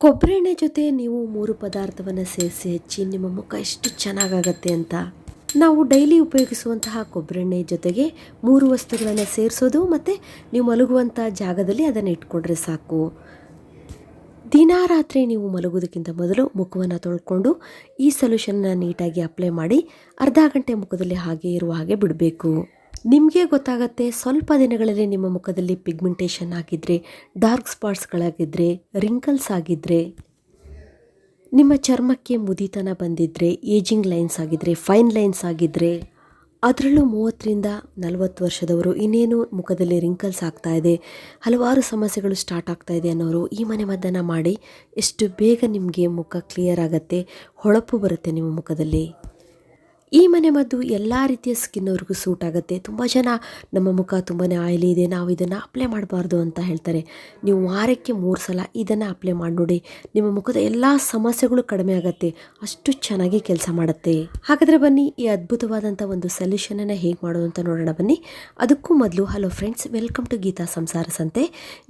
ಕೊಬ್ಬರಿ ಎಣ್ಣೆ ಜೊತೆ ನೀವು ಮೂರು ಪದಾರ್ಥವನ್ನು ಸೇರಿಸಿ ಹೆಚ್ಚಿ ನಿಮ್ಮ ಮುಖ ಎಷ್ಟು ಚೆನ್ನಾಗಾಗತ್ತೆ ಅಂತ. ನಾವು ಡೈಲಿ ಉಪಯೋಗಿಸುವಂತಹ ಕೊಬ್ಬರಿ ಎಣ್ಣೆ ಜೊತೆಗೆ ಮೂರು ವಸ್ತುಗಳನ್ನು ಸೇರಿಸೋದು ಮತ್ತು ನೀವು ಮಲಗುವಂಥ ಜಾಗದಲ್ಲಿ ಅದನ್ನು ಇಟ್ಕೊಂಡ್ರೆ ಸಾಕು. ದಿನಾ ರಾತ್ರಿ ನೀವು ಮಲಗೋದಕ್ಕಿಂತ ಮೊದಲು ಮುಖವನ್ನು ತೊಳ್ಕೊಂಡು ಈ ಸೊಲ್ಯೂಷನ್ನ ನೀಟಾಗಿ ಅಪ್ಲೈ ಮಾಡಿ ಅರ್ಧ ಗಂಟೆ ಮುಖದಲ್ಲಿ ಹಾಗೆ ಇರುವ ಹಾಗೆ ಬಿಡಬೇಕು. ನಿಮಗೆ ಗೊತ್ತಾಗತ್ತೆ ಸ್ವಲ್ಪ ದಿನಗಳಲ್ಲಿ ನಿಮ್ಮ ಮುಖದಲ್ಲಿ ಪಿಗ್ಮೆಂಟೇಷನ್ ಆಗಿದ್ದರೆ ಡಾರ್ಕ್ ಸ್ಪಾಟ್ಸ್ಗಳಾಗಿದ್ದರೆ ರಿಂಕಲ್ಸ್ ಆಗಿದ್ದರೆ ನಿಮ್ಮ ಚರ್ಮಕ್ಕೆ ಮುದಿತನ ಬಂದಿದ್ದರೆ ಏಜಿಂಗ್ ಲೈನ್ಸ್ ಆಗಿದ್ದರೆ ಫೈನ್ ಲೈನ್ಸ್ ಆಗಿದ್ದರೆ ಅದರಲ್ಲೂ ಮೂವತ್ತರಿಂದ ನಲವತ್ತು ವರ್ಷದವರು ಇನ್ನೇನು ಮುಖದಲ್ಲಿ ರಿಂಕಲ್ಸ್ ಆಗ್ತಾ ಇದೆ, ಹಲವಾರು ಸಮಸ್ಯೆಗಳು ಸ್ಟಾರ್ಟ್ ಆಗ್ತಾ ಇದೆ ಅನ್ನೋರು ಈ ಮನೆ ಮದ್ದನ್ನು ಮಾಡಿ, ಎಷ್ಟು ಬೇಗ ನಿಮಗೆ ಮುಖ ಕ್ಲಿಯರ್ ಆಗುತ್ತೆ, ಹೊಳಪು ಬರುತ್ತೆ ನಿಮ್ಮ ಮುಖದಲ್ಲಿ. ಈ ಮನೆ ಮದ್ದು ಎಲ್ಲ ರೀತಿಯ ಸ್ಕಿನ್ನವ್ರಿಗೂ ಸೂಟ್ ಆಗುತ್ತೆ. ತುಂಬ ಜನ ನಮ್ಮ ಮುಖ ತುಂಬಾ ಆಯಿಲಿ ಇದೆ. ನಾವು ಇದನ್ನು ಅಪ್ಲೈ ಮಾಡಬಾರ್ದು ಅಂತ ಹೇಳ್ತಾರೆ. ನೀವು ವಾರಕ್ಕೆ ಮೂರು ಸಲ ಇದನ್ನು ಅಪ್ಲೈ ಮಾಡಿ ನಿಮ್ಮ ಮುಖದ ಎಲ್ಲ ಸಮಸ್ಯೆಗಳು ಕಡಿಮೆ ಆಗುತ್ತೆ. ಅಷ್ಟು ಚೆನ್ನಾಗಿ ಕೆಲಸ ಮಾಡುತ್ತೆ. ಹಾಗಾದರೆ ಬನ್ನಿ, ಈ ಅದ್ಭುತವಾದಂಥ ಒಂದು ಸೊಲ್ಯೂಷನನ್ನು ಹೇಗೆ ಮಾಡೋದು ಅಂತ ನೋಡೋಣ ಬನ್ನಿ. ಅದಕ್ಕೂ ಮೊದಲು hello friends welcome to Geeta ಸಂಸಾರ ಸಂತೆ.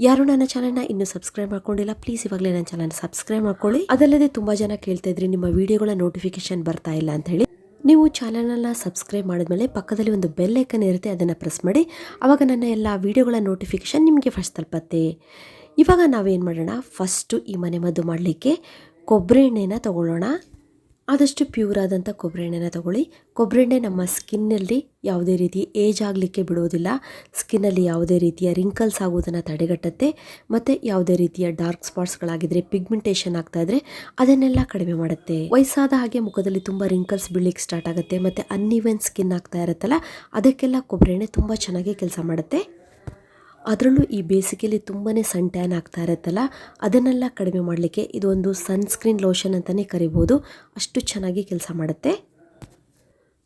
ಯಾರು ನನ್ನ ಚಾನಲ್ನ ಇನ್ನೂ ಸಬ್ಸ್ಕ್ರೈಬ್ ಮಾಡ್ಕೊಂಡಿಲ್ಲ ಪ್ಲೀಸ್ ಇವಾಗಲೇ ನನ್ನ ಚಾನಲ್ ಸಬ್ಸ್ಕ್ರೈಬ್ ಮಾಡ್ಕೊಳ್ಳಿ. ಅದಲ್ಲದೆ ತುಂಬ ಜನ ಕೇಳ್ತಾ ಇದ್ರಿ ನಿಮ್ಮ ವಿಡಿಯೋಗಳ ನೋಟಿಫಿಕೇಶನ್ ಬರ್ತಾ ಇಲ್ಲ ಅಂತ ಹೇಳಿ. ನೀವು ಚಾನಲನ್ನು ಸಬ್ಸ್ಕ್ರೈಬ್ ಮಾಡಿದ್ಮೇಲೆ ಪಕ್ಕದಲ್ಲಿ ಒಂದು ಬೆಲ್ ಐಕನ್ ಇರುತ್ತೆ, ಅದನ್ನು ಪ್ರೆಸ್ ಮಾಡಿ. ಆವಾಗ ನನ್ನ ಎಲ್ಲ ವೀಡಿಯೋಗಳ ನೋಟಿಫಿಕೇಷನ್ ನಿಮಗೆ ಫಸ್ಟ್ ತಲುಪತ್ತೆ. ಇವಾಗ ನಾವೇನು ಮಾಡೋಣ, ಫಸ್ಟು ಈ ಮನೆ ಮದ್ದು ಮಾಡಲಿಕ್ಕೆ ಕೊಬ್ಬರಿ ಎಣ್ಣೆನ ತಗೊಳ್ಳೋಣ. ಆದಷ್ಟು ಪ್ಯೂರ್ ಆದಂಥ ಕೊಬ್ಬರಿ ಎಣ್ಣೆನ ತಗೊಳ್ಳಿ. ಕೊಬ್ಬರಿ ಎಣ್ಣೆ ನಮ್ಮ ಸ್ಕಿನ್ನಲ್ಲಿ ಯಾವುದೇ ರೀತಿ ಏಜ್ ಆಗಲಿಕ್ಕೆ ಬಿಡೋದಿಲ್ಲ. ಸ್ಕಿನ್ನಲ್ಲಿ ಯಾವುದೇ ರೀತಿಯ ರಿಂಕಲ್ಸ್ ಆಗೋದನ್ನು ತಡೆಗಟ್ಟುತ್ತೆ. ಮತ್ತು ಯಾವುದೇ ರೀತಿಯ ಡಾರ್ಕ್ ಸ್ಪಾಟ್ಸ್ಗಳಾಗಿದ್ದರೆ ಪಿಗ್ಮೆಂಟೇಷನ್ ಆಗ್ತಾ ಇದ್ರೆ ಅದನ್ನೆಲ್ಲ ಕಡಿಮೆ ಮಾಡುತ್ತೆ. ವಯಸ್ಸಾದ ಹಾಗೆ ಮುಖದಲ್ಲಿ ತುಂಬ ರಿಂಕಲ್ಸ್ ಬೀಳಲಿಕ್ಕೆ ಸ್ಟಾರ್ಟ್ ಆಗುತ್ತೆ. ಮತ್ತು ಅನ್ಇವೆನ್ ಸ್ಕಿನ್ ಆಗ್ತಾ ಇರುತ್ತಲ್ಲ, ಅದಕ್ಕೆಲ್ಲ ಕೊಬ್ಬರಿ ಎಣ್ಣೆ ತುಂಬ ಚೆನ್ನಾಗಿ ಕೆಲಸ ಮಾಡುತ್ತೆ. ಅದರಲ್ಲೂ ಈ ಬೇಸಿಗೆಯಲ್ಲಿ ತುಂಬಾ ಸನ್ ಟ್ಯಾನ್ ಆಗ್ತಾ ಇರುತ್ತಲ್ಲ, ಅದನ್ನೆಲ್ಲ ಕಡಿಮೆ ಮಾಡಲಿಕ್ಕೆ ಇದೊಂದು ಸನ್ಸ್ಕ್ರೀನ್ ಲೋಷನ್ ಅಂತಲೇ ಕರಿಬೋದು. ಅಷ್ಟು ಚೆನ್ನಾಗಿ ಕೆಲಸ ಮಾಡುತ್ತೆ.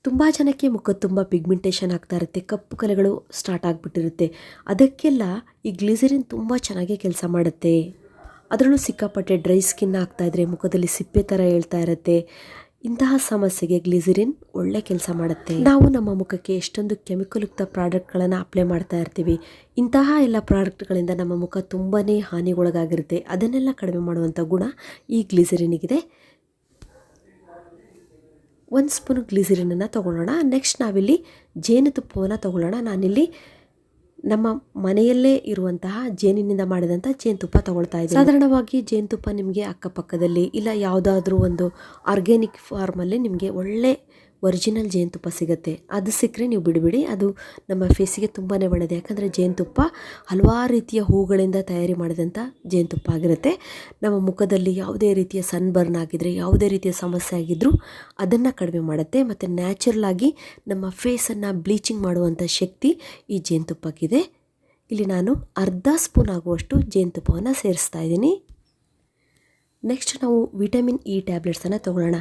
ತುಂಬ ಜನಕ್ಕೆ ಮುಖ ತುಂಬ ಪಿಗ್ಮೆಂಟೇಷನ್ ಆಗ್ತಾ ಇರುತ್ತೆ, ಕಪ್ಪು ಕಲೆಗಳು ಸ್ಟಾರ್ಟ್ ಆಗಿಬಿಟ್ಟಿರುತ್ತೆ. ಅದಕ್ಕೆಲ್ಲ ಈ ಗ್ಲಿಸರಿನ್ ತುಂಬ ಚೆನ್ನಾಗಿ ಕೆಲಸ ಮಾಡುತ್ತೆ. ಅದರಲ್ಲೂ ಸಿಕ್ಕಾಪಟ್ಟೆ ಡ್ರೈ ಸ್ಕಿನ್ ಆಗ್ತಾಯಿದ್ರೆ ಮುಖದಲ್ಲಿ ಸಿಪ್ಪೆ ಥರ ಹೇಳ್ತಾ ಇರುತ್ತೆ. ಇಂತಹ ಸಮಸ್ಯೆಗೆ ಗ್ಲಿಸರಿನ್ ಒಳ್ಳೆ ಕೆಲಸ ಮಾಡುತ್ತೆ. ನಾವು ನಮ್ಮ ಮುಖಕ್ಕೆ ಎಷ್ಟೊಂದು ಕೆಮಿಕಲ್ ಯುಕ್ತ ಪ್ರಾಡಕ್ಟ್ಗಳನ್ನು ಅಪ್ಲೈ ಮಾಡ್ತಾ ಇರ್ತೀವಿ. ಇಂತಹ ಎಲ್ಲ ಪ್ರಾಡಕ್ಟ್ಗಳಿಂದ ನಮ್ಮ ಮುಖ ತುಂಬಾ ಹಾನಿಗೊಳಗಾಗಿರುತ್ತೆ. ಅದನ್ನೆಲ್ಲ ಕಡಿಮೆ ಮಾಡುವಂಥ ಗುಣ ಈ ಗ್ಲಿಸರಿನಿಗಿದೆ. ಒಂದು ಸ್ಪೂನ್ ಗ್ಲಿಸರಿನನ್ನು ತೊಗೊಳ್ಳೋಣ. ನೆಕ್ಸ್ಟ್ ನಾವಿಲ್ಲಿ ಜೇನುತುಪ್ಪವನ್ನು ತೊಗೊಳ್ಳೋಣ. ನಾನಿಲ್ಲಿ ನಮ್ಮ ಮನೆಯಲ್ಲೇ ಇರುವಂತಹ ಜೇನಿನಿಂದ ಮಾಡಿದಂಥ ಜೇನುತುಪ್ಪ ತಗೊಳ್ತಾ ಇದ್ದೀವಿ ಸಾಧಾರಣವಾಗಿ ಜೇನುತುಪ್ಪ ನಿಮಗೆ ಅಕ್ಕಪಕ್ಕದಲ್ಲಿ ಇಲ್ಲ, ಯಾವುದಾದ್ರೂ ಒಂದು ಆರ್ಗ್ಯಾನಿಕ್ ಫಾರ್ಮಲ್ಲಿ ನಿಮಗೆ ಒಳ್ಳೆ ಒರಿಜಿನಲ್ ಜೇನುತುಪ್ಪ ಸಿಗುತ್ತೆ. ಅದು ಸಿಕ್ಕರೆ ನೀವು ಬಿಡಬೇಡಿ. ಅದು ನಮ್ಮ ಫೇಸಿಗೆ ತುಂಬಾ ಒಳ್ಳೆಯದು ಯಾಕಂದರೆ ಜೇನುತುಪ್ಪ ಹಲವಾರು ರೀತಿಯ ಹೂಗಳಿಂದ ತಯಾರಿ ಮಾಡಿದಂಥ ಜೇನುತುಪ್ಪ ಆಗಿರುತ್ತೆ. ನಮ್ಮ ಮುಖದಲ್ಲಿ ಯಾವುದೇ ರೀತಿಯ ಸನ್ಬರ್ನ್ ಆಗಿದ್ರೆ, ಯಾವುದೇ ರೀತಿಯ ಸಮಸ್ಯೆ ಆಗಿದ್ದರೂ ಅದನ್ನು ಕಡಿಮೆ ಮಾಡುತ್ತೆ. ಮತ್ತು ನ್ಯಾಚುರಲ್ ಆಗಿ ನಮ್ಮ ಫೇಸನ್ನು ಬ್ಲೀಚಿಂಗ್ ಮಾಡುವಂಥ ಶಕ್ತಿ ಈ ಜೇನುತುಪ್ಪಕ್ಕಿದೆ. ಇಲ್ಲಿ ನಾನು ಅರ್ಧ ಸ್ಪೂನ್ ಆಗುವಷ್ಟು ಜೇನುತುಪ್ಪವನ್ನು ಸೇರಿಸ್ತಾ ಇದ್ದೀನಿ. ನೆಕ್ಸ್ಟ್ ನಾವು ವಿಟಮಿನ್ ಇ ಟ್ಯಾಬ್ಲೆಟ್ಸನ್ನು ತಗೊಳ್ಳೋಣ.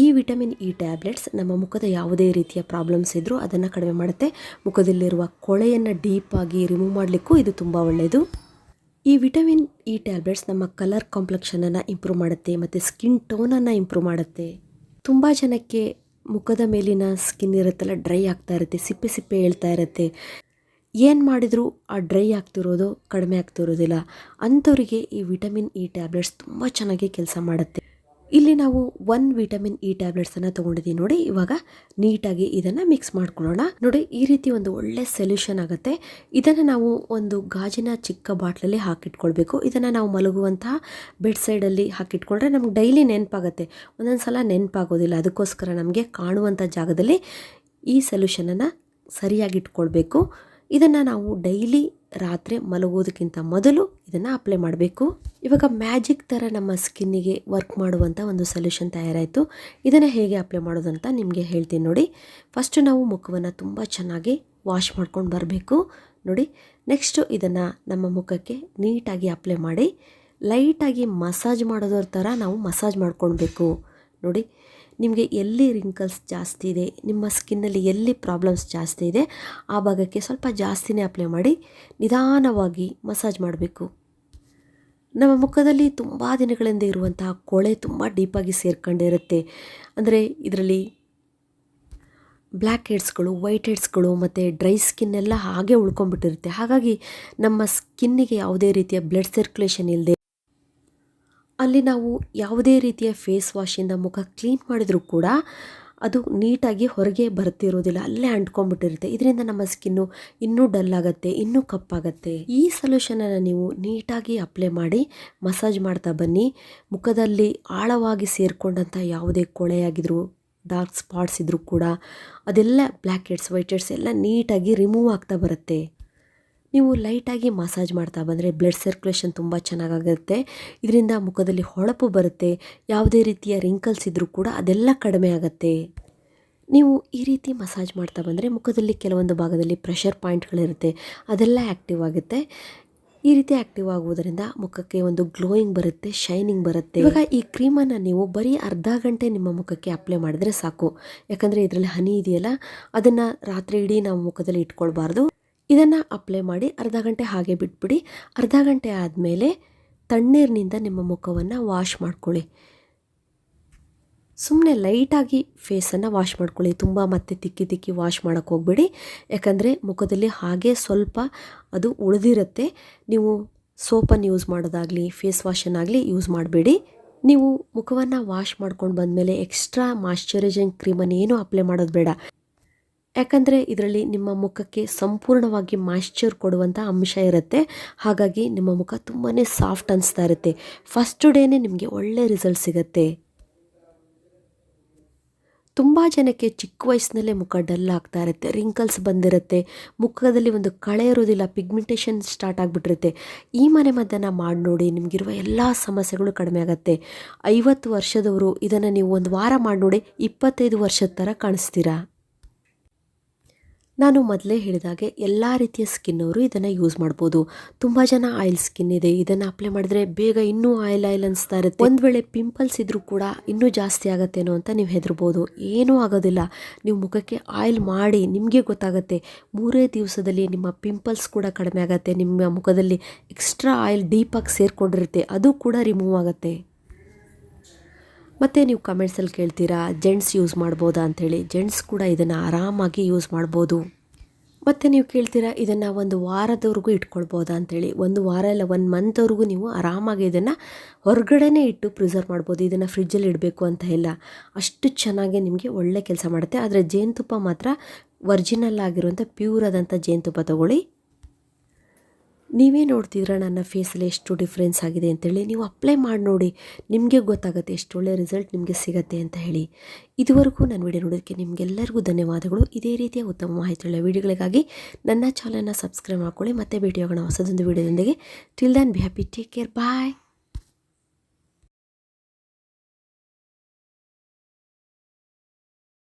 ಈ ವಿಟಮಿನ್ ಇ ಟ್ಯಾಬ್ಲೆಟ್ಸ್ ನಮ್ಮ ಮುಖದ ಯಾವುದೇ ರೀತಿಯ ಪ್ರಾಬ್ಲಮ್ಸ್ ಇದ್ದರೂ ಅದನ್ನು ಕಡಿಮೆ ಮಾಡುತ್ತೆ. ಮುಖದಲ್ಲಿರುವ ಕೊಳೆಯನ್ನು ಡೀಪಾಗಿ ರಿಮೂವ್ ಮಾಡಲಿಕ್ಕೂ ಇದು ತುಂಬ ಒಳ್ಳೆಯದು. ಈ ವಿಟಮಿನ್ ಇ ಟ್ಯಾಬ್ಲೆಟ್ಸ್ ನಮ್ಮ ಕಲರ್ ಕಾಂಪ್ಲೆಕ್ಷನನ್ನು ಇಂಪ್ರೂವ್ ಮಾಡುತ್ತೆ ಮತ್ತು ಸ್ಕಿನ್ ಟೋನನ್ನು ಇಂಪ್ರೂವ್ ಮಾಡುತ್ತೆ. ತುಂಬ ಜನಕ್ಕೆ ಮುಖದ ಮೇಲಿನ ಸ್ಕಿನ್ ಇರುತ್ತಲ್ಲ, ಡ್ರೈ ಆಗ್ತಾ ಇರುತ್ತೆ, ಸಿಪ್ಪೆ ಸಿಪ್ಪೆ ಹೇಳ್ತಾ ಇರುತ್ತೆ. ಏನು ಮಾಡಿದರೂ ಆ ಡ್ರೈ ಆಗ್ತಿರೋದು, ಕಡಿಮೆ ಆಗ್ತಿರೋದಿಲ್ಲ. ಅಂಥವರಿಗೆ ಈ ವಿಟಮಿನ್ ಇ ಟ್ಯಾಬ್ಲೆಟ್ಸ್ ತುಂಬ ಚೆನ್ನಾಗಿ ಕೆಲಸ ಮಾಡುತ್ತೆ. ಇಲ್ಲಿ ನಾವು ಒನ್ ವಿಟಮಿನ್ ಇ ಟ್ಯಾಬ್ಲೆಟ್ಸನ್ನು ತೊಗೊಂಡಿದ್ದೀವಿ ನೋಡಿ. ಇವಾಗ ನೀಟಾಗಿ ಇದನ್ನು ಮಿಕ್ಸ್ ಮಾಡ್ಕೊಳ್ಳೋಣ. ನೋಡಿ, ಈ ರೀತಿ ಒಂದು ಒಳ್ಳೆ ಸೊಲ್ಯೂಷನ್ ಆಗುತ್ತೆ. ಇದನ್ನು ನಾವು ಒಂದು ಗಾಜಿನ ಚಿಕ್ಕ ಬಾಟ್ಲಲ್ಲಿ ಹಾಕಿಟ್ಕೊಳ್ಬೇಕು. ಇದನ್ನು ನಾವು ಮಲಗುವಂತಹ ಬೆಡ್ ಸೈಡಲ್ಲಿ ಹಾಕಿಟ್ಕೊಂಡ್ರೆ ನಮ್ಗೆ ಡೈಲಿ ನೆನಪಾಗುತ್ತೆ. ಒಂದೊಂದು ಸಲ ನೆನಪಾಗೋದಿಲ್ಲ. ಅದಕ್ಕೋಸ್ಕರ ನಮಗೆ ಕಾಣುವಂಥ ಜಾಗದಲ್ಲಿ ಈ ಸೊಲ್ಯೂಷನನ್ನು ಸರಿಯಾಗಿ ಇಟ್ಕೊಳ್ಬೇಕು. ಇದನ್ನು ನಾವು ಡೈಲಿ ರಾತ್ರಿ ಮಲಗೋದಕ್ಕಿಂತ ಮೊದಲು ಇದನ್ನು ಅಪ್ಲೈ ಮಾಡಬೇಕು. ಇವಾಗ ಮ್ಯಾಜಿಕ್ ಥರ ನಮ್ಮ ಸ್ಕಿನ್ನಿಗೆ ವರ್ಕ್ ಮಾಡುವಂಥ ಒಂದು ಸೊಲ್ಯೂಷನ್ ತಯಾರಾಯಿತು. ಇದನ್ನು ಹೇಗೆ ಅಪ್ಲೈ ಮಾಡೋದು ಅಂತ ನಿಮಗೆ ಹೇಳ್ತೀನಿ ನೋಡಿ. ಫಸ್ಟು ನಾವು ಮುಖವನ್ನು ತುಂಬ ಚೆನ್ನಾಗಿ ವಾಶ್ ಮಾಡ್ಕೊಂಡು ಬರಬೇಕು. ನೋಡಿ ನೆಕ್ಸ್ಟು ಇದನ್ನು ನಮ್ಮ ಮುಖಕ್ಕೆ ನೀಟಾಗಿ ಅಪ್ಲೈ ಮಾಡಿ ಲೈಟಾಗಿ ಮಸಾಜ್ ಮಾಡೋದ್ರ ಥರ ನಾವು ಮಸಾಜ್ ಮಾಡ್ಕೊಳ್ಬೇಕು. ನೋಡಿ ನಿಮಗೆ ಎಲ್ಲಿ ರಿಂಕಲ್ಸ್ ಜಾಸ್ತಿ ಇದೆ, ನಿಮ್ಮ ಸ್ಕಿನ್ನಲ್ಲಿ ಎಲ್ಲಿ ಪ್ರಾಬ್ಲಮ್ಸ್ ಜಾಸ್ತಿ ಇದೆ, ಆ ಭಾಗಕ್ಕೆ ಸ್ವಲ್ಪ ಜಾಸ್ತಿನೇ ಅಪ್ಲೈ ಮಾಡಿ, ನಿಧಾನವಾಗಿ ಮಸಾಜ್ ಮಾಡಬೇಕು. ನಮ್ಮ ಮುಖದಲ್ಲಿ ತುಂಬ ದಿನಗಳಿಂದ ಇರುವಂತಹ ಕೊಳೆ ತುಂಬ ಡೀಪಾಗಿ ಸೇರ್ಕೊಂಡಿರುತ್ತೆ. ಅಂದರೆ ಇದರಲ್ಲಿ ಬ್ಲ್ಯಾಕ್ ಹೆಡ್ಸ್ಗಳು ವೈಟ್ ಹೆಡ್ಸ್ಗಳು ಮತ್ತು ಡ್ರೈ ಸ್ಕಿನ್ ಎಲ್ಲ ಹಾಗೆ ಉಳ್ಕೊಂಡ್ಬಿಟ್ಟಿರುತ್ತೆ. ಹಾಗಾಗಿ ನಮ್ಮ ಸ್ಕಿನ್ನಿಗೆ ಯಾವುದೇ ರೀತಿಯ ಬ್ಲಡ್ ಸರ್ಕ್ಯುಲೇಷನ್ ಇಲ್ಲದೆ ಅಲ್ಲಿ ನಾವು ಯಾವುದೇ ರೀತಿಯ ಫೇಸ್ ವಾಶಿಂದ ಮುಖ ಕ್ಲೀನ್ ಮಾಡಿದರೂ ಕೂಡ ಅದು ನೀಟಾಗಿ ಹೊರಗೆ ಬರ್ತಿರೋದಿಲ್ಲ. ಅಲ್ಲೇ ಅಂಟ್ಕೊಂಡ್ಬಿಟ್ಟಿರುತ್ತೆ. ಇದರಿಂದ ನಮ್ಮ ಸ್ಕಿನ್ನು ಇನ್ನೂ ಡಲ್ ಆಗುತ್ತೆ, ಇನ್ನೂ ಕಪ್ಪಾಗತ್ತೆ. ಈ ಸೊಲ್ಯೂಷನನ್ನು ನೀವು ನೀಟಾಗಿ ಅಪ್ಲೈ ಮಾಡಿ ಮಸಾಜ್ ಮಾಡ್ತಾ ಬನ್ನಿ. ಮುಖದಲ್ಲಿ ಆಳವಾಗಿ ಸೇರಿಕೊಂಡಂಥ ಯಾವುದೇ ಕೊಳೆಯಾಗಿದ್ರು ಡಾರ್ಕ್ ಸ್ಪಾಟ್ಸ್ ಇದ್ದರೂ ಕೂಡ ಅದೆಲ್ಲ ಬ್ಲ್ಯಾಕ್ ಹೆಡ್ಸ್ ವೈಟ್ ಹೆಡ್ಸ್ ಎಲ್ಲ ನೀಟಾಗಿ ರಿಮೂವ್ ಆಗ್ತಾ ಬರುತ್ತೆ. ನೀವು ಲೈಟಾಗಿ ಮಸಾಜ್ ಮಾಡ್ತಾ ಬಂದರೆ ಬ್ಲಡ್ ಸರ್ಕ್ಯುಲೇಷನ್ ತುಂಬ ಚೆನ್ನಾಗಾಗುತ್ತೆ. ಇದರಿಂದ ಮುಖದಲ್ಲಿ ಹೊಳಪು ಬರುತ್ತೆ. ಯಾವುದೇ ರೀತಿಯ ರಿಂಕಲ್ಸ್ ಇದ್ದರೂ ಕೂಡ ಅದೆಲ್ಲ ಕಡಿಮೆ ಆಗುತ್ತೆ. ನೀವು ಈ ರೀತಿ ಮಸಾಜ್ ಮಾಡ್ತಾ ಬಂದರೆ ಮುಖದಲ್ಲಿ ಕೆಲವೊಂದು ಭಾಗದಲ್ಲಿ ಪ್ರೆಷರ್ ಪಾಯಿಂಟ್ಗಳಿರುತ್ತೆ ಅದೆಲ್ಲ ಆ್ಯಕ್ಟಿವ್ ಆಗುತ್ತೆ. ಈ ರೀತಿ ಆ್ಯಕ್ಟಿವ್ ಆಗುವುದರಿಂದ ಮುಖಕ್ಕೆ ಒಂದು ಗ್ಲೋಯಿಂಗ್ ಬರುತ್ತೆ ಶೈನಿಂಗ್ ಬರುತ್ತೆ. ಇವಾಗ ಈ ಕ್ರೀಮನ್ನು ನೀವು ಬರೀ ಅರ್ಧ ಗಂಟೆ ನಿಮ್ಮ ಮುಖಕ್ಕೆ ಅಪ್ಲೈ ಮಾಡಿದ್ರೆ ಸಾಕು. ಯಾಕಂದರೆ ಇದರಲ್ಲಿ ಹನಿ ಇದೆಯಲ್ಲ, ಅದನ್ನು ರಾತ್ರಿ ಇಡೀ ನಾವು ಮುಖದಲ್ಲಿ ಇಟ್ಕೊಳ್ಬಾರ್ದು. ಇದನ್ನು ಅಪ್ಲೈ ಮಾಡಿ ಅರ್ಧ ಗಂಟೆ ಹಾಗೆ ಬಿಟ್ಬಿಡಿ. ಅರ್ಧ ಗಂಟೆ ಆದಮೇಲೆ ತಣ್ಣೀರಿನಿಂದ ನಿಮ್ಮ ಮುಖವನ್ನು ವಾಶ್ ಮಾಡ್ಕೊಳ್ಳಿ. ಸುಮ್ಮನೆ ಲೈಟಾಗಿ ಫೇಸನ್ನು ವಾಶ್ ಮಾಡ್ಕೊಳ್ಳಿ. ತುಂಬ ಮತ್ತೆ ತಿಕ್ಕಿ ತಿಕ್ಕಿ ವಾಶ್ ಮಾಡೋಕ್ಕೆ ಹೋಗಬೇಡಿ. ಯಾಕಂದರೆ ಮುಖದಲ್ಲಿ ಹಾಗೆ ಸ್ವಲ್ಪ ಅದು ಉಳಿದಿರುತ್ತೆ. ನೀವು ಸೋಪನ್ನು ಯೂಸ್ ಮಾಡೋದಾಗಲಿ ಫೇಸ್ ವಾಶನ್ನಾಗಲಿ ಯೂಸ್ ಮಾಡಬೇಡಿ. ನೀವು ಮುಖವನ್ನು ವಾಶ್ ಮಾಡ್ಕೊಂಡು ಬಂದಮೇಲೆ ಎಕ್ಸ್ಟ್ರಾ ಮಾಯಶ್ಚರೈಸಿಂಗ್ ಕ್ರೀಮನ್ನು ಏನೂ ಅಪ್ಲೈ ಮಾಡೋದು ಬೇಡ. ಯಾಕಂದರೆ ಇದರಲ್ಲಿ ನಿಮ್ಮ ಮುಖಕ್ಕೆ ಸಂಪೂರ್ಣವಾಗಿ ಮಾಯಶ್ಚರ್ ಕೊಡುವಂಥ ಅಂಶ ಇರುತ್ತೆ. ಹಾಗಾಗಿ ನಿಮ್ಮ ಮುಖ ತುಂಬಾ ಸಾಫ್ಟ್ ಅನಿಸ್ತಾ ಇರುತ್ತೆ. ಫಸ್ಟ್ ಡೇನೇ ನಿಮಗೆ ಒಳ್ಳೆ ರಿಸಲ್ಟ್ ಸಿಗುತ್ತೆ. ತುಂಬ ಜನಕ್ಕೆ ಚಿಕ್ಕ ವಯಸ್ಸಿನಲ್ಲೇ ಮುಖ ಡಲ್ ಆಗ್ತಾ ಇರುತ್ತೆ. ರಿಂಕಲ್ಸ್ ಬಂದಿರುತ್ತೆ. ಮುಖದಲ್ಲಿ ಒಂದು ಕಳೆ ಇರೋದಿಲ್ಲ. ಪಿಗ್ಮೆಂಟೇಷನ್ ಸ್ಟಾರ್ಟ್ ಆಗಿಬಿಟ್ಟಿರುತ್ತೆ. ಈ ಮನೆ ಮದ್ದನ್ನು ಮಾಡಿ ನೋಡಿ ನಿಮಗಿರುವ ಎಲ್ಲ ಸಮಸ್ಯೆಗಳು ಕಡಿಮೆ ಆಗುತ್ತೆ. ಐವತ್ತು ವರ್ಷದವರು ಇದನ್ನು ನೀವು ಒಂದು ವಾರ ಮಾಡಿ ನೋಡಿ ಇಪ್ಪತ್ತೈದು ವರ್ಷದ ಥರ ಕಾಣಿಸ್ತೀರಾ? ನಾನು ಮೊದಲೇ ಹೇಳಿದಾಗೆ ಎಲ್ಲ ರೀತಿಯ ಸ್ಕಿನ್ನವರು ಇದನ್ನು ಯೂಸ್ ಮಾಡ್ಬೋದು. ತುಂಬ ಜನ ಆಯಿಲ್ ಸ್ಕಿನ್ ಇದೆ. ಇದನ್ನು ಅಪ್ಲೈ ಮಾಡಿದ್ರೆ ಬೇಗ ಇನ್ನೂ ಆಯಿಲ್ ಆಯಿಲ್ ಅನಿಸ್ತಾ ಇರುತ್ತೆ. ಒಂದು ವೇಳೆ ಪಿಂಪಲ್ಸ್ ಇದ್ರೂ ಕೂಡ ಇನ್ನೂ ಜಾಸ್ತಿ ಆಗತ್ತೇನೋ ಅಂತ ನೀವು ಹೆದರ್ಬೋದು. ಏನೂ ಆಗೋದಿಲ್ಲ. ನೀವು ಮುಖಕ್ಕೆ ಆಯಿಲ್ ಮಾಡಿ ನಿಮಗೆ ಗೊತ್ತಾಗುತ್ತೆ. ಮೂರೇ ದಿವಸದಲ್ಲಿ ನಿಮ್ಮ ಪಿಂಪಲ್ಸ್ ಕೂಡ ಕಡಿಮೆ ಆಗುತ್ತೆ. ನಿಮ್ಮ ಮುಖದಲ್ಲಿ ಎಕ್ಸ್ಟ್ರಾ ಆಯಿಲ್ ಡೀಪಾಗಿ ಸೇರಿಕೊಂಡಿರುತ್ತೆ. ಅದು ಕೂಡ ರಿಮೂವ್ ಆಗುತ್ತೆ. ಮತ್ತು ನೀವು ಕಮೆಂಟ್ಸಲ್ಲಿ ಕೇಳ್ತೀರಾ ಜೆಂಟ್ಸ್ ಯೂಸ್ ಮಾಡ್ಬೋದಾ ಅಂಥೇಳಿ ಜೆಂಟ್ಸ್ ಕೂಡ ಇದನ್ನು ಆರಾಮಾಗಿ ಯೂಸ್ ಮಾಡ್ಬೋದು. ಮತ್ತು ನೀವು ಕೇಳ್ತೀರಾ, ಇದನ್ನು ಒಂದು ವಾರದವರೆಗೂ ಇಟ್ಕೊಳ್ಬೋದಾ ಅಂಥೇಳಿ ಒಂದು ವಾರ ಇಲ್ಲ ಒಂದು ಮಂತ್ವರೆಗೂ ನೀವು ಆರಾಮಾಗಿ ಇದನ್ನು ಹೊರಗಡೆನೇ ಇಟ್ಟು ಪ್ರಿಸರ್ವ್ ಮಾಡ್ಬೋದು, ಇದನ್ನು ಫ್ರಿಜ್ಜಲ್ಲಿ ಇಡಬೇಕು ಅಂತ ಇಲ್ಲ. ಅಷ್ಟು ಚೆನ್ನಾಗಿ ನಿಮಗೆ ಒಳ್ಳೆ ಕೆಲಸ ಮಾಡುತ್ತೆ, ಆದರೆ ಜೇನುತುಪ್ಪ ಮಾತ್ರ ಒರ್ಜಿನಲ್ ಆಗಿರುವಂಥ ಪ್ಯೂರ್ ಆದಂಥ ಜೇನುತುಪ್ಪ ತೊಗೊಳ್ಳಿ. ನೀವೇ ನೋಡ್ತಿದ್ರೆ ನನ್ನ ಫೇಸಲ್ಲಿ ಎಷ್ಟು ಡಿಫ್ರೆನ್ಸ್ ಆಗಿದೆ ಅಂತೇಳಿ. ನೀವು ಅಪ್ಲೈ ಮಾಡಿ ನೋಡಿ, ನಿಮಗೆ ಗೊತ್ತಾಗುತ್ತೆ ಎಷ್ಟು ಒಳ್ಳೆ ರಿಸಲ್ಟ್ ನಿಮಗೆ ಸಿಗುತ್ತೆ ಅಂತ ಹೇಳಿ. ಇದುವರೆಗೂ ನನ್ನ ವಿಡಿಯೋ ನೋಡೋದಕ್ಕೆ ನಿಮಗೆಲ್ಲರಿಗೂ ಧನ್ಯವಾದಗಳು. ಇದೇ ರೀತಿಯ ಉತ್ತಮ ಮಾಹಿತಿಯುಳ್ಳ ವಿಡಿಯೋಗಳಿಗಾಗಿ ನನ್ನ ಚಾನಲ್ನ ಸಬ್ಸ್ಕ್ರೈಬ್ ಮಾಡ್ಕೊಳ್ಳಿ, ಮತ್ತೆ ಭೇಟಿಯಾಗೋಣ ಹೊಸದೊಂದು ವಿಡಿಯೋದೊಂದಿಗೆ. Till then be happy take care bye